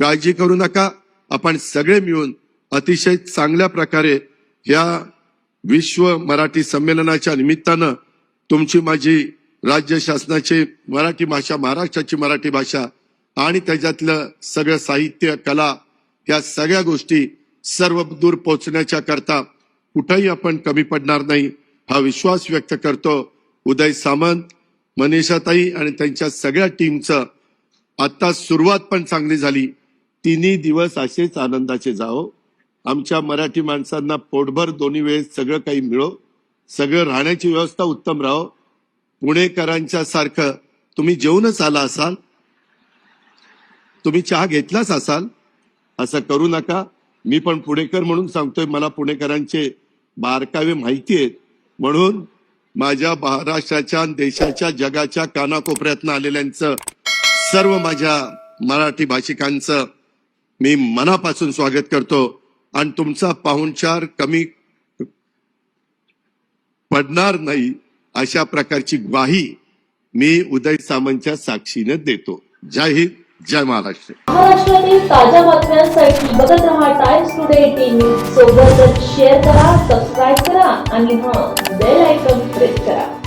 काळजी करू नका. आपण सगळे मिळून अतिशय चांगल्या प्रकारे या विश्व मराठी संमेलनाच्या निमित्तानं तुमची माझी राज्य शासनाची मराठी भाषा महाराष्ट्राची मराठी भाषा आणि त्याच्यातलं सगळं साहित्य कला या सगळ्या गोष्टी सर्व दूर पोहोचण्याच्या करता कुठंही आपण कमी पडणार नाही. हा विश्वास व्यक्त करतो. उदय सामंत मनीषाताई आणि त्यांच्या सगळ्या टीमचं आता सुरुवात पण चांगली झाली. तिन्ही दिवस असेच आनंदाचे जाओ आमच्या मराठी माणसांना पोटभर दोन्ही वेळेस सगळं काही मिळो. सगळं राहण्याची व्यवस्था उत्तम राहो. पुणेकरांच्या सारखं तुम्ही जेवूनच आला असाल? तुम्ही चहा घेतलाच असाल? असं करू नका. मी पण पुणेकर म्हणून सांगतोय मला पुणेकरांचे बारकावे माहिती आहेत. म्हणून माझ्या महाराष्ट्राच्या देशाच्या जगाच्या कानाकोपऱ्यातनं आलेल्यांचं सर्व माझ्या मराठी भाषिकांचं मी मनापासून स्वागत करतो. आणि तुमचा पाहुणचार कमी पडणार नाही अशा प्रकारची ग्वाही मी उदय सामंतच्या साक्षीने देतो. जय हिंद जय महाराष्ट्र. महाराष्ट्रातील ताज्या बातम्यांसाठी बघत रहा टाइम्स टुडे टीव्ही सोबतच शेअर करा सबस्क्राईब करा आणि हा बेल आयकॉन प्रेस करा.